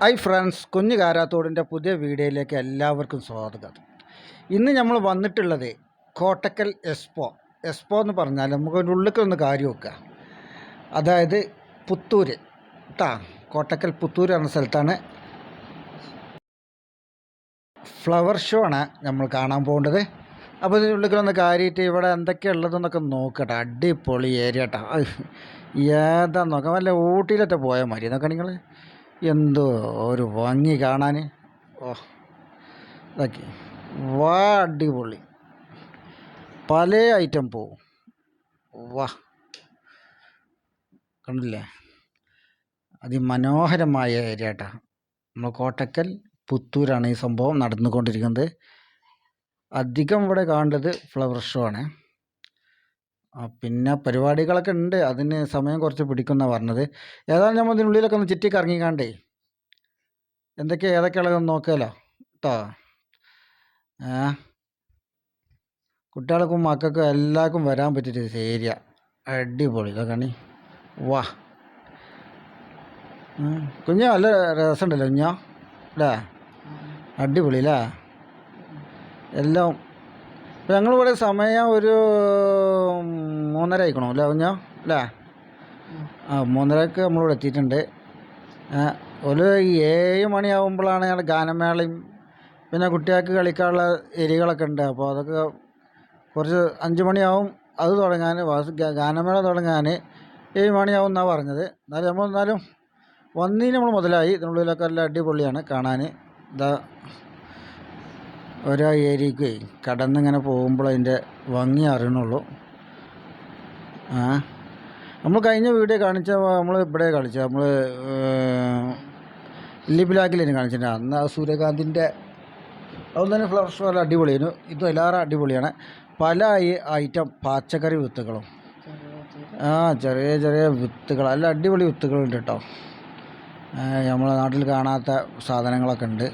Hi friends കുഞ്ഞു കാരാത്തോടിന്റെ പുതിയ വീഡിയോയിലേക്ക് എല്ലാവർക്കും സ്വാഗതം. ഇന്ന് നമ്മൾ വന്നിട്ടുള്ളത് കോട്ടക്കൽ എക്സ്പോ എക്സ്പോ എന്ന് പറഞ്ഞാൽ നമുക്ക് അതിന്റെ ഉള്ളിൽ ഒന്ന് കാര്യം വെക്കുക അതായത് പുത്തൂർ ട്ടാ കോട്ടക്കൽ പുത്തൂർ എന്ന സ്ഥലത്താണ് ഫ്ലവർ ഷോ ആണ് നമ്മൾ കാണാൻ പോകേണ്ടത്. അപ്പോൾ ഇതിന്റെ ഉള്ളിൽ ഒന്ന് കാര്യമായിട്ട് ഇവിടെ എന്തൊക്കെയാണ് ഉള്ളതെന്നൊക്കെ നോക്കട്ടെ. അടിപൊളി ഏരിയ കേട്ടോ ഏതാ നോക്കാം. വല്ല ഊട്ടിയിലൊക്കെ പോയാൽ മതി. എന്നൊക്കെ നിങ്ങൾ. എന്തോ ഒരു ഭംഗി കാണാൻ ഓ ഇതൊക്കെ. വാ അടിപൊളി. പല ഐറ്റം പോവും. വാ. കണ്ടില്ലേ? അതിമനോഹരമായ ഏരിയ കേട്ടോ നമ്മൾ കോട്ടക്കൽ പുത്തൂരാണ് ഈ സംഭവം നടന്നുകൊണ്ടിരിക്കുന്നത്. അധികം ഇവിടെ കാണേണ്ടത് ഫ്ലവർ ഷോ ആണ്. ആ, പിന്നെ പരിപാടികളൊക്കെ ഉണ്ട്. അതിന് സമയം കുറച്ച് പിടിക്കുന്ന പറഞ്ഞത്. ഏതായാലും നമ്മൾ ഇതിനുള്ളിലൊക്കെ ഒന്ന് ചുറ്റി കറങ്ങിക്കാണ്ടേ എന്തൊക്കെയാ ഏതൊക്കെയുള്ളതെന്ന് നോക്കാമല്ലോ കേട്ടോ ഏ? കുട്ടികൾക്കും മക്കൾക്കും എല്ലാവർക്കും വരാൻ പറ്റിയിട്ട് ഏരിയ. അടിപൊളി. ഇതൊക്കെയാണ് വാ. കുഞ്ഞ നല്ല രസമുണ്ടല്ലോ കുഞ്ഞോ? അല്ലേ അടിപൊളി അല്ലേ എല്ലാം. ഞങ്ങളിവിടെ സമയം ഒരു മൂന്നര ആയിക്കണോ അല്ലേ കുഞ്ഞാ? അല്ലേ? ആ മൂന്നരക്ക് നമ്മളിവിടെ എത്തിയിട്ടുണ്ട്. ഒരു ഏഴ് മണിയാവുമ്പോഴാണ് ഞങ്ങൾ ഗാനമേളയും പിന്നെ കുട്ടികൾക്ക് കളിക്കാനുള്ള എരികളൊക്കെ ഉണ്ട്. അപ്പോൾ അതൊക്കെ കുറച്ച് അഞ്ച് മണിയാവും അത് തുടങ്ങാൻ. വാസ് ഗാനമേള തുടങ്ങാൻ ഏഴ് മണിയാവും എന്നാണ് പറഞ്ഞത്. എന്നാലും നമ്മൾ എന്നാലും വന്നതിന് നമ്മൾ മുതലായി. ഇതിനുള്ളിലൊക്കെ നല്ല അടിപൊളിയാണ് കാണാൻ. ഇതാ ഓരോ ഏരിയക്ക് കടന്നിങ്ങനെ പോകുമ്പോൾ അതിന്റെ ഭംഗി അറിയണുള്ളൂ. ആ. നമ്മൾ കഴിഞ്ഞ വീഡിയോ കാണിച്ച നമ്മൾ ഇവിടെ കാണിച്ചത് നമ്മൾ ലിബിലാക്കിലേനു കാണിച്ചിട്ടുണ്ട് അന്ന് ആ സൂര്യകാന്തിന്റെ അതുകൊണ്ട് തന്നെ ഫ്ലവർ ഷോ എല്ലാം അടിപൊളിയായിരുന്നു. ഇതും എല്ലാവരും അടിപൊളിയാണ്. പല ഐറ്റം പച്ചക്കറി വിത്തുകളും. ആ ചെറിയ ചെറിയ വിത്തുകൾ അല്ല അടിപൊളി വിത്തുകളുണ്ട് കേട്ടോ. നമ്മളെ നാട്ടിൽ കാണാത്ത സാധനങ്ങളൊക്കെ ഉണ്ട്.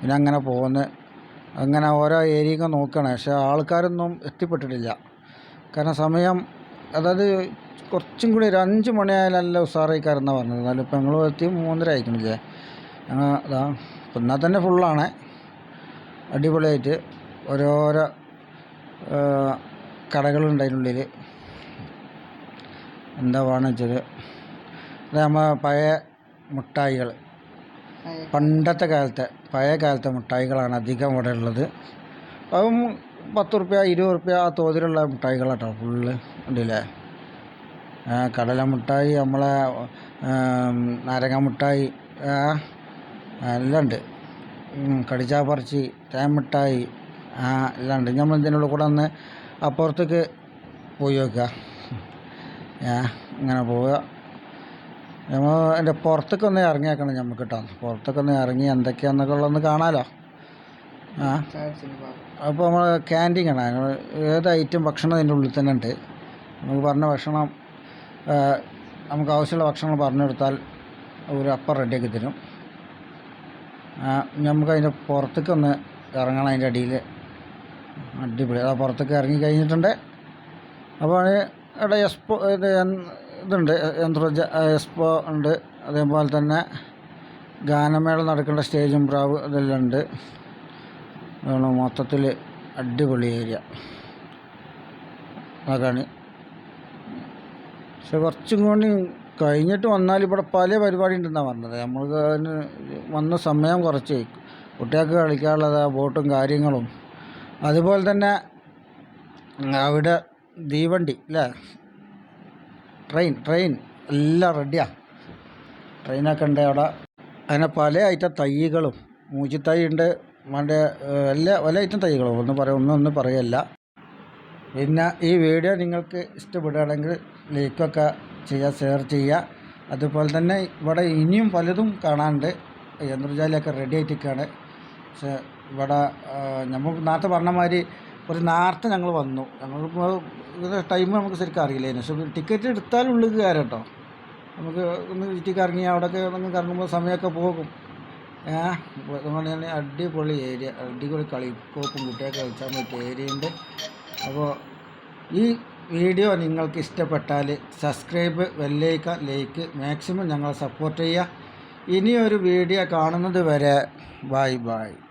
പിന്നെ അങ്ങനെ പോകുന്നു. അങ്ങനെ ഓരോ ഏരിയയൊക്കെ നോക്കുകയാണ്. പക്ഷേ ആൾക്കാരൊന്നും എത്തിപ്പെട്ടിട്ടില്ല. കാരണം സമയം അതായത് കുറച്ചും കൂടി ഒരു അഞ്ച് മണിയായാലും നല്ല ഉഷാറായിക്കാരെന്നാണ് പറഞ്ഞത്. എന്നാലും ഇപ്പം ഞങ്ങൾ എത്തി മൂന്നര ആയിക്കണില്ലേ ഞങ്ങൾ അതാ ഇപ്പം എന്നാൽ തന്നെ ഫുള്ളാണ് അടിപൊളിയായിട്ട് ഓരോരോ കടകളുണ്ട് അതിനുള്ളിൽ എന്താ വേണമെന്ന് വെച്ചാൽ അതെ നമ്മൾ പഴയ മുട്ടായികൾ പണ്ടത്തെ കാലത്തെ പഴയ കാലത്തെ മുട്ടായികളാണ് അധികം ഇവിടെ ഉള്ളത് അതും പത്ത് റുപ്യ ഇരുപത് റുപ്യ ആ തോതിലുള്ള മിഠായികളാട്ടോ ഫുള്ള് ഉണ്ടല്ലേ കടല മിഠായി നമ്മളെ നാരങ്ങ മിഠായി എല്ലാം ഉണ്ട്. കടിച്ചാ പറിച്ചി തേൻ മിഠായി എല്ലാം ഉണ്ട്. നമ്മൾ ഇതിനുള്ള കൂടെ ഒന്ന് അപ്പുറത്തേക്ക് പോയി നോക്കുക. ഏ ഇങ്ങനെ പോവുക. നമ്മൾ അതിന്റെ പുറത്തേക്കൊന്ന് ഇറങ്ങിയേക്കണം നമുക്ക് കേട്ടോ പുറത്തേക്കൊന്ന് ഇറങ്ങി എന്തൊക്കെയാണെന്നൊക്കെ ഉള്ളതൊന്ന് കാണാമല്ലോ അപ്പോൾ നമ്മൾ ക്യാന്റീൻ നമ്മൾ ഏത് ഐറ്റം ഭക്ഷണം അതിന്റെ ഉള്ളിൽ തന്നെ ഉണ്ട്. നമുക്ക് പറഞ്ഞ ഭക്ഷണം നമുക്ക് ആവശ്യമുള്ള ഭക്ഷണം പറഞ്ഞു കൊടുത്താൽ ഒരു അപ്പം റെഡിയാക്കി തരും. നമുക്ക് അതിന്റെ പുറത്തേക്ക് ഒന്ന് ഇറങ്ങണം അതിന്റെ അടിയിൽ. അടിപൊളി. ആ പുറത്തേക്ക് ഇറങ്ങി കഴിഞ്ഞിട്ടുണ്ട്. അപ്പോൾ ഇവിടെ എസ്പോ ഇത് ഇതുണ്ട്. യന്ത്രജ എക്സ്പോ ഉണ്ട്. അതേപോലെ തന്നെ ഗാനമേള നടക്കേണ്ട സ്റ്റേജും പ്രാവ് ഇതെല്ലാം ഉണ്ട്. അതാണ് മൊത്തത്തിൽ അടിപൊളി ഏരിയ അതാണ്. പക്ഷെ കുറച്ചും കൂടി കഴിഞ്ഞിട്ട് വന്നാൽ ഇവിടെ പല പരിപാടി ഉണ്ടെന്നാണ് പറഞ്ഞത്. നമ്മൾക്ക് അതിന് വന്ന സമയം കുറച്ച്. കുട്ടികൾക്ക് കളിക്കാനുള്ളത് ബോട്ടും കാര്യങ്ങളും. അതുപോലെ തന്നെ അവിടെ തീവണ്ടി അല്ലേ? ട്രെയിൻ ട്രെയിൻ എല്ലാം റെഡിയാണ് ട്രെയിനൊക്കെ ഉണ്ട് അവിടെ. അങ്ങനെ പല ഐറ്റം തൈകളും. മൂച്ചിത്തൈ ഉണ്ട്. മറ്റേ എല്ലാ പല ഐറ്റം തൈകളും? ഒന്നും പറയാം ഒന്നും ഒന്നും പറയല്ല. പിന്നെ ഈ വീഡിയോ നിങ്ങൾക്ക് ഇഷ്ടപ്പെടുകയാണെങ്കിൽ ലൈക്കൊക്കെ ചെയ്യുക ഷെയർ ചെയ്യുക. അതുപോലെ തന്നെ ഇവിടെ ഇനിയും പലതും കാണാനുണ്ട്. യന്ത്രജാലിയൊക്കെ റെഡി ആയിട്ടിരിക്കുകയാണ്. പക്ഷേ ഇവിടെ നമുക്ക് നേരത്തെ പറഞ്ഞ മാതിരി ഒരു നേരത്തെ ഞങ്ങൾ വന്നു. ഇത് ടൈം നമുക്ക് ശരിക്കും അറിയില്ലായിരുന്നു. പക്ഷേ ടിക്കറ്റ് എടുത്താലും ഉള്ളിൽ കേട്ടോ. നമുക്ക് ഒന്ന് വീട്ടിൽ കറങ്ങി അവിടെയൊക്കെ ഒന്ന് കറങ്ങുമ്പോൾ സമയമൊക്കെ പോകും. ഏഹ് അടിപൊളി ഏരിയ അടിപൊളി കളിക്കോപ്പും കുട്ടിയൊക്കെ കളിച്ചാൽ പറ്റിയ ഏരിയ ഉണ്ട്. അപ്പോൾ ഈ വീഡിയോ നിങ്ങൾക്ക് ഇഷ്ടപ്പെട്ടാൽ സബ്സ്ക്രൈബ് വെല്ലേക്ക ലൈക്ക് മാക്സിമം ഞങ്ങളെ സപ്പോർട്ട് ചെയ്യുക. ഇനിയൊരു വീഡിയോ കാണുന്നത് വരെ ബൈ ബൈ